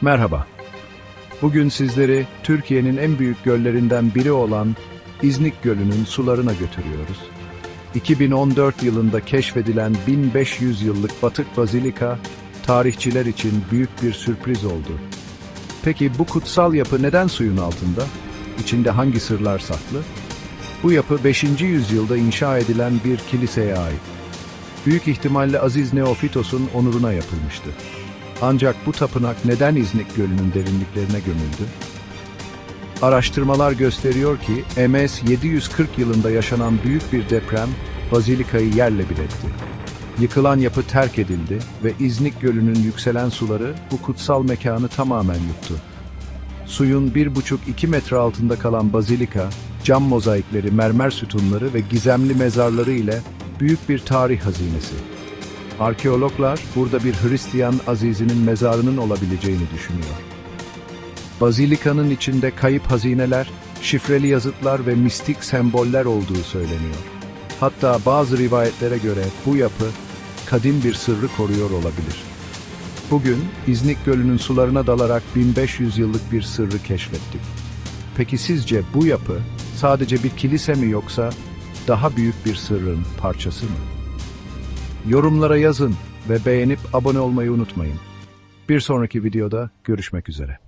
Merhaba. Bugün sizleri Türkiye'nin en büyük göllerinden biri olan İznik Gölü'nün sularına götürüyoruz. 2014 yılında keşfedilen 1500 yıllık batık bazilika, tarihçiler için büyük bir sürpriz oldu. Peki bu kutsal yapı neden suyun altında? İçinde hangi sırlar saklı? Bu yapı 5. yüzyılda inşa edilen bir kiliseye ait. Büyük ihtimalle Aziz Neofitos'un onuruna yapılmıştı. Ancak bu tapınak neden İznik Gölü'nün derinliklerine gömüldü? Araştırmalar gösteriyor ki MS 740 yılında yaşanan büyük bir deprem bazilikayı yerle bir etti. Yıkılan yapı terk edildi ve İznik Gölü'nün yükselen suları bu kutsal mekanı tamamen yuttu. Suyun 1,5-2 metre altında kalan bazilika, cam mozaikleri, mermer sütunları ve gizemli mezarları ile büyük bir tarih hazinesi. Arkeologlar burada bir Hristiyan azizinin mezarının olabileceğini düşünüyor. Bazilikanın içinde kayıp hazineler, şifreli yazıtlar ve mistik semboller olduğu söyleniyor. Hatta bazı rivayetlere göre bu yapı kadim bir sırrı koruyor olabilir. Bugün İznik Gölü'nün sularına dalarak 1500 yıllık bir sırrı keşfettik. Peki sizce bu yapı sadece bir kilise mi yoksa daha büyük bir sırrın parçası mı? Yorumlara yazın ve beğenip abone olmayı unutmayın. Bir sonraki videoda görüşmek üzere.